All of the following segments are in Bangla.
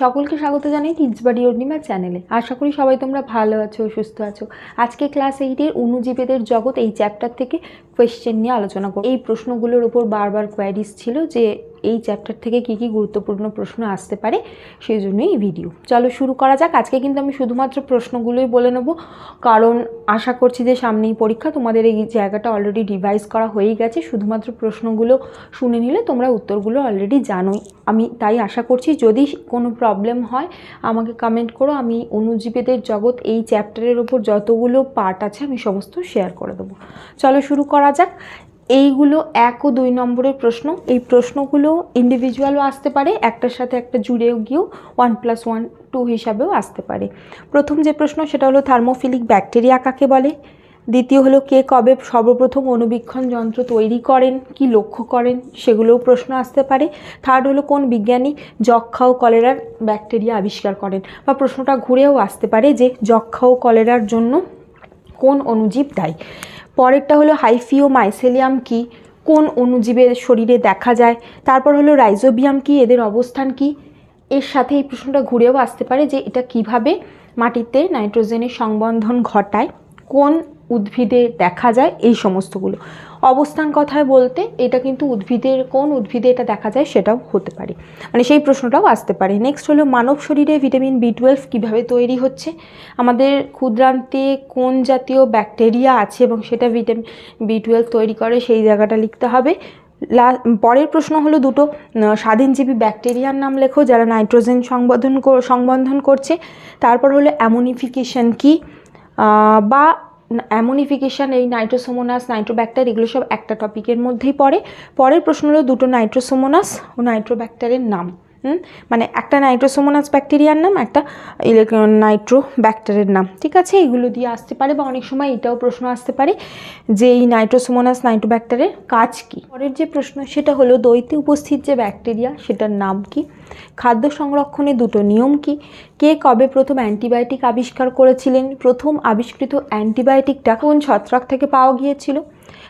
সকলকে স্বাগত জানাই তিজবাড়ি অর্ণিমা চ্যানেলে। আশা করি সবাই তোমরা ভালো আছো, সুস্থ আছো। আজকে ক্লাস এইটের অনুজীবেদের জগৎ এই চ্যাপ্টার থেকে কোয়েশ্চেন নিয়ে আলোচনা করব। এই প্রশ্নগুলোর উপর বারবার কোয়ারিস ছিল যে এই চ্যাপ্টার থেকে কি কি গুরুত্বপূর্ণ প্রশ্ন আসতে পারে সেই জন্যই এই ভিডিও চলো শুরু করা যাক। আজকে কিন্তু আমি শুধুমাত্র প্রশ্নগুলোই বলে নেব। কারণ আশা করছি যে সামনেই পরীক্ষা। তোমাদের এই জায়গাটা অলরেডি ডিভাইস করা হয়েই গেছে। শুধুমাত্র প্রশ্নগুলো শুনে নিলে তোমরা উত্তরগুলো অলরেডি জানোই। আমি তাই আশা করছি যদি কোনো প্রবলেম হয়, আমাকে কমেন্ট করো। আমি অনুজীবীদের জগৎ এই চ্যাপ্টারের ওপর যতগুলো পার্ট আছে, আমি সমস্ত শেয়ার করে দেবো। চলো শুরু করা যাক। এইগুলো এক ও দুই নম্বরের প্রশ্ন। এই প্রশ্নগুলো ইন্ডিভিজুয়ালও আসতে পারে, একটার সাথে একটা জুড়েও গিয়েও ওয়ান প্লাস ওয়ান টু হিসাবেও আসতে পারে। প্রথম যে প্রশ্ন, সেটা হলো থার্মোফিলিক ব্যাকটেরিয়া কাকে বলে? দ্বিতীয় হলো কে কবে সর্বপ্রথম অণুবীক্ষণ যন্ত্র তৈরি করেন, কি লক্ষ্য করেন, সেগুলোও প্রশ্ন আসতে পারে। থার্ড হলো কোন বিজ্ঞানী যক্ষা ও কলেরার ব্যাকটেরিয়া আবিষ্কার করেন? বা প্রশ্নটা ঘুরেও আসতে পারে যে যক্ষা ও কলেরার জন্য কোন অনুজীব দায়ী? পরেরটা হলো হাইফিও মাইসেলিয়াম কি? কোন অণুজীবের শরীরে দেখা যায়? তারপর হলো রাইজোবিয়াম কি? এদের অবস্থান কি? এর সাথে এই প্রশ্নটা ঘুরেও আসতে পারে যে এটা কীভাবে মাটিতে নাইট্রোজেনের সংবন্ধন ঘটায়? কোন উদ্ভিদে দেখা যায় এই সমস্তগুলো। অবস্থান কথায় বলতে এটা কিন্তু উদ্ভিদের, কোন উদ্ভিদে এটা দেখা যায় সেটাও হতে পারে। মানে সেই প্রশ্নটাও আসতে পারে। নেক্সট হলো মানব শরীরে ভিটামিন বি টুয়েলভ কীভাবে তৈরি হচ্ছে? আমাদের ক্ষুদ্রান্তে কোন জাতীয় ব্যাকটেরিয়া আছে এবং সেটা ভিটামিন বি টুয়েলভ তৈরি করে সেই জায়গাটা লিখতে হবে। লা, পরের প্রশ্ন হলো দুটো। স্বাধীনজীবী ব্যাকটেরিয়ার নাম লেখো যারা নাইট্রোজেন সংবন্ধন কর- সংবন্ধন করছে। তারপর হলো অ্যামোনিফিকেশন কি? বা অ্যামোনিফিকেশান এই নাইট্রোসোমোনাস নাইট্রোব্যাক্টার এগুলো সব একটা টপিকের মধ্যেই পড়ে পরের প্রশ্ন হলো দুটো নাইট্রোসোমোনাস ও নাইট্রোব্যাক্টারের নাম? মানে একটা নাইট্রোসোমোনাস ব্যাকটেরিয়ার নাম, একটা নাইট্রো ব্যাক্টারের নাম, ঠিক আছে? এগুলো দিয়ে আসতে পারে বা অনেক সময় এটাও প্রশ্ন আসতে পারে যে এই নাইট্রোসোমোনাস নাইট্রোব্যাক্টারের কাজ কি? পরের যে প্রশ্ন, সেটা হলো দইতে উপস্থিত যে ব্যাকটেরিয়া, সেটার নাম কি? খাদ্য সংরক্ষণে দুটো নিয়ম কি? কে কবে প্রথম অ্যান্টিবায়োটিক আবিষ্কার করেছিলেন? প্রথম আবিষ্কৃত অ্যান্টিবায়োটিকটা কোন ছত্রাক থেকে পাওয়া গিয়েছিল?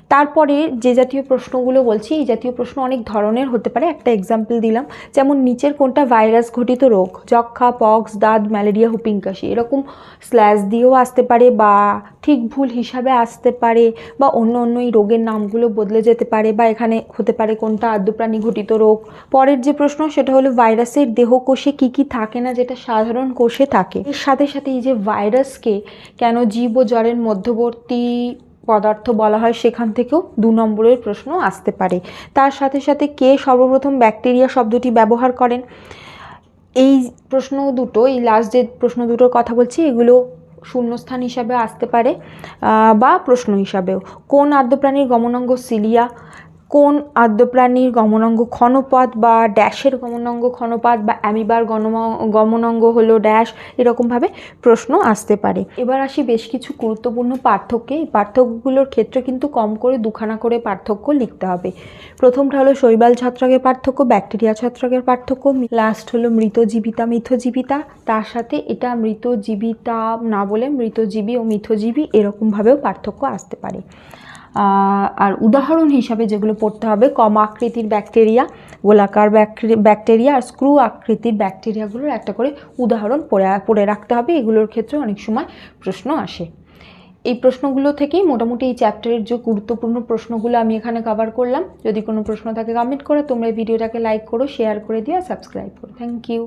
তারপরে যে জাতীয় প্রশ্নগুলো বলছি, এই জাতীয় প্রশ্ন অনেক ধরনের হতে পারে। একটা এক্সাম্পল দিলাম, যেমন নিচের কোনটা ভাইরাস ঘটিত রোগ? যক্ষা পক্স দাঁত ম্যালেরিয়া হুপিং কাশি। এরকম স্ল্যাশ দিয়েও আসতে পারে বা ঠিক ভুল হিসাবে আসতে পারে বা অন্য অন্য এই রোগের নামগুলো বদলে যেতে পারে বা এখানে হতে পারে কোনটা আদ্যপ্রাণী ঘটিত রোগ। পরের যে প্রশ্ন, সেটা হলো ভাইরাসের দেহকোষে কি কি থাকে না যেটা সাধারণ কোষে থাকে? এর সাথে সাথে এই যে ভাইরাসকে কেন জীব ও জ্বরের মধ্যবর্তী পদার্থ বলা হয়, সেখান থেকেও দু নম্বরের প্রশ্ন আসতে পারে। তার সাথে সাথে কে সর্বপ্রথম ব্যাকটেরিয়া শব্দটি ব্যবহার করেন? এই প্রশ্ন দুটো, এই লাস্ট যে প্রশ্ন দুটোর কথা বলছি, এগুলো শূন্যস্থান হিসাবে আসতে পারে বা প্রশ্ন হিসাবেও। কোন আদ্যপ্রাণীর গমনাঙ্গ সিলিয়া কোন আদ্যপ্রাণীর গমনাঙ্গ ক্ষণপাত বা ড্যাশের গমনাঙ্গ ক্ষণপাত বা অ্যামিবার গণম- গমনাঙ্গ হলো ড্যাশ? এরকমভাবে প্রশ্ন আসতে পারে। এবার আসি বেশ কিছু গুরুত্বপূর্ণ পার্থক্যে। এই পার্থক্যগুলোর ক্ষেত্রে কিন্তু কম করে দুখানা করে পার্থক্য লিখতে হবে। প্রথমটা হলো শৈবাল ছত্রাকের পার্থক্য, ব্যাকটেরিয়া ছত্রাকের পার্থক্য, লাস্ট হলো মৃত জীবিতা মিথজীবিতা। তার সাথে এটা মৃত জীবিতা না বলে মৃতজীবী ও মিথজীবী এরকমভাবেও পার্থক্য আসতে পারে। আর উদাহরণ হিসাবে যেগুলো পড়তে হবে, কম আকৃতির ব্যাকটেরিয়া, গোলাকার ব্যাকটে- ব্যাকটেরিয়া আর স্ক্রু আকৃতির ব্যাকটেরিয়াগুলোর একটা করে উদাহরণ পড়ে পড়ে রাখতে হবে। এগুলোর ক্ষেত্রে অনেক সময় প্রশ্ন আসে। এই প্রশ্নগুলো থেকেই মোটামুটি এই চ্যাপ্টারের যে গুরুত্বপূর্ণ প্রশ্নগুলো আমি এখানে কভার করলাম। যদি কোনো প্রশ্ন থাকে কমেন্ট করে তোমরা এই ভিডিওটাকে লাইক করো শেয়ার করে দিও সাবস্ক্রাইব করো। Thank you